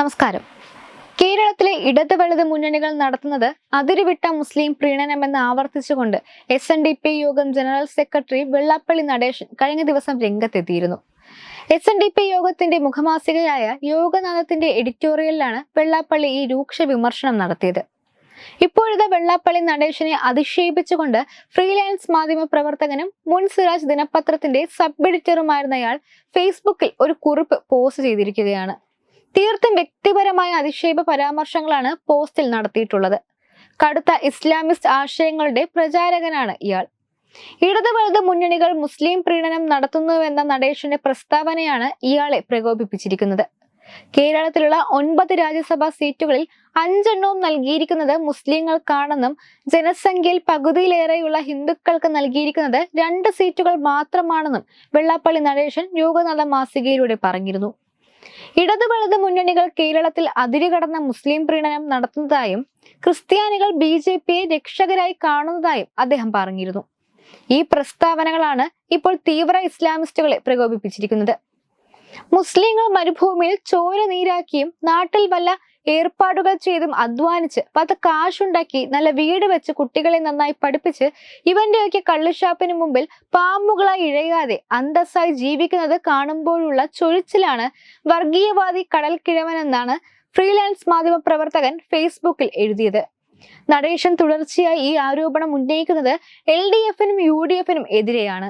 നമസ്കാരം. കേരളത്തിലെ ഇടത് വലത് മുന്നണികൾ നടത്തുന്നത് അതിരുവിട്ട മുസ്ലിം പ്രീണനമെന്ന് ആവർത്തിച്ചുകൊണ്ട് എസ് എൻ ഡി പി യോഗം ജനറൽ സെക്രട്ടറി വെള്ളാപ്പള്ളി നടേശൻ കഴിഞ്ഞ ദിവസം രംഗത്തെത്തിയിരുന്നു. എസ് എൻ ഡി പി യോഗത്തിന്റെ മുഖമാസികയായ യോഗനാഥത്തിന്റെ എഡിറ്റോറിയലിലാണ് വെള്ളാപ്പള്ളി ഈ രൂക്ഷ വിമർശനം നടത്തിയത്. ഇപ്പോഴത്തെ വെള്ളാപ്പള്ളി നടേശനെ അധിക്ഷേപിച്ചുകൊണ്ട് ഫ്രീലാൻസ് മാധ്യമ പ്രവർത്തകനും മുൻ സിറാജ് ദിനപത്രത്തിന്റെ സബ് എഡിറ്ററുമായിരുന്നയാൾ ഫേസ്ബുക്കിൽ ഒരു കുറിപ്പ് പോസ്റ്റ് ചെയ്തിരിക്കുകയാണ്. തീർത്തും വ്യക്തിപരമായ അധിക്ഷേപ പരാമർശങ്ങളാണ് പോസ്റ്റിൽ നടത്തിയിട്ടുള്ളത്. കടുത്ത ഇസ്ലാമിസ്റ്റ് ആശയങ്ങളുടെ പ്രചാരകനാണ് ഇയാൾ. ഇടത് വലത് മുന്നണികൾ മുസ്ലിം പ്രീണനം നടത്തുന്നുവെന്ന നടേശന്റെ പ്രസ്താവനയാണ് ഇയാളെ പ്രകോപിപ്പിച്ചിരിക്കുന്നത്. കേരളത്തിലുള്ള ഒൻപത് രാജ്യസഭാ സീറ്റുകളിൽ അഞ്ചെണ്ണവും നൽകിയിരിക്കുന്നത് മുസ്ലിങ്ങൾക്കാണെന്നും ജനസംഖ്യയിൽ പകുതിയിലേറെയുള്ള ഹിന്ദുക്കൾക്ക് നൽകിയിരിക്കുന്നത് രണ്ട് സീറ്റുകൾ മാത്രമാണെന്നും വെള്ളാപ്പള്ളി നടേശൻ യോഗനാഥ മാസികയിലൂടെ പറഞ്ഞിരുന്നു. ഇടത് വലത് മുന്നണികൾ കേരളത്തിൽ അതിരുകടന്ന മുസ്ലിം പ്രീണനം നടത്തുന്നതായും ക്രിസ്ത്യാനികൾ ബി ജെ പിയെ രക്ഷകരായി കാണുന്നതായും അദ്ദേഹം പറഞ്ഞിരുന്നു. ഈ പ്രസ്താവനകളാണ് ഇപ്പോൾ തീവ്ര ഇസ്ലാമിസ്റ്റുകളെ പ്രകോപിപ്പിച്ചിരിക്കുന്നത്. മുസ്ലിങ്ങൾ മരുഭൂമിയിൽ ചോര നീരാക്കിയും നാട്ടിൽ വല്ല ഏർപ്പാടുകൾ ചെയ്തും അധ്വാനിച്ച് പത്ത് കാശുണ്ടാക്കി നല്ല വീട് വെച്ച് കുട്ടികളെ നന്നായി പഠിപ്പിച്ച് ഇവന്റെയൊക്കെ കള്ളുഷാപ്പിന് മുമ്പിൽ പാമ്പുകളായി ഇഴയാതെ അന്തസ്സായി ജീവിക്കുന്നത് കാണുമ്പോഴുള്ള ചൊഴിച്ചിലാണ് വർഗീയവാദി കടൽ കിഴവനെന്നാണ് ഫ്രീലാൻസ് മാധ്യമ പ്രവർത്തകൻ ഫേസ്ബുക്കിൽ എഴുതിയത്. നടേശൻ തുടർച്ചയായി ഈ ആരോപണം ഉന്നയിക്കുന്നത് എൽ ഡി എഫിനും യു ഡി എഫിനും എതിരെയാണ്.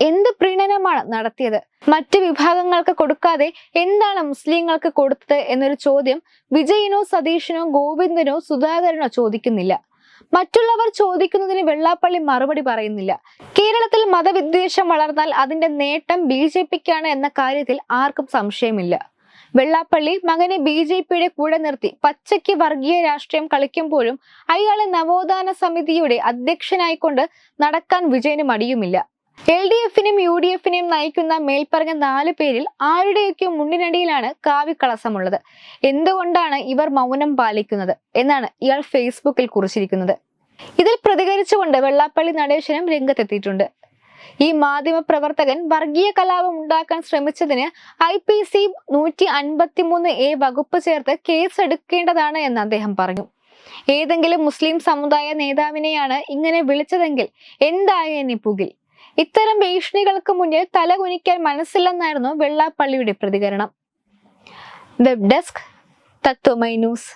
എന്ത് പ്രീണനമാണ് നടത്തിയത്? മറ്റു വിഭാഗങ്ങൾക്ക് കൊടുക്കാതെ എന്താണ് മുസ്ലിങ്ങൾക്ക് കൊടുത്തത് എന്നൊരു ചോദ്യം വിജയനോ സതീഷിനോ ഗോവിന്ദനോ സുധാകരനോ ചോദിക്കുന്നില്ല. മറ്റുള്ളവർ ചോദിക്കുന്നതിന് വെള്ളാപ്പള്ളി മറുപടി പറയുന്നില്ല. കേരളത്തിൽ മതവിദ്വേഷം വളർന്നാൽ അതിന്റെ നേട്ടം ബി ജെ പിക്കാണ് എന്ന കാര്യത്തിൽ ആർക്കും സംശയമില്ല. വെള്ളാപ്പള്ളി മകനെ ബി ജെ പിയുടെ കൂടെ നിർത്തി പച്ചയ്ക്ക് വർഗീയ രാഷ്ട്രീയം കളിക്കുമ്പോഴും അയാളെ നവോത്ഥാന സമിതിയുടെ അധ്യക്ഷനായിക്കൊണ്ട് നടക്കാൻ വിജയന് മടിയുമില്ല. എൽ ഡി എഫിനും യു ഡി എഫിനെയും നയിക്കുന്ന മേൽപ്പറഞ്ഞ നാല് പേരിൽ ആരുടെയൊക്കെ മുന്നിനടിയിലാണ് കാവ്യക്കളസമുള്ളത് എന്തുകൊണ്ടാണ് ഇവർ മൗനം പാലിക്കുന്നത് എന്നാണ് ഇയാൾ ഫേസ്ബുക്കിൽ കുറിച്ചിരിക്കുന്നത്. ഇതിൽ പ്രതികരിച്ചുകൊണ്ട് വെള്ളാപ്പള്ളി നടേശനും രംഗത്തെത്തിയിട്ടുണ്ട്. ഈ മാധ്യമ പ്രവർത്തകൻ വർഗീയ കലാപം ഉണ്ടാക്കാൻ ശ്രമിച്ചതിന് ഐ പി സി നൂറ്റി അൻപത്തി മൂന്ന് എ വകുപ്പ് ചേർത്ത് കേസ് എടുക്കേണ്ടതാണ് എന്ന് അദ്ദേഹം പറഞ്ഞു. ഏതെങ്കിലും മുസ്ലിം സമുദായ നേതാവിനെയാണ് ഇങ്ങനെ വിളിച്ചതെങ്കിൽ എന്തായ പുകിൽ? ഇത്തരം ഭീഷണികൾക്ക് മുന്നിൽ തലകുനിക്കാൻ മനസ്സില്ലെന്നായിരുന്നു വെള്ളാപ്പള്ളിയുടെ പ്രതികരണം. Web desk Tatwamayi news.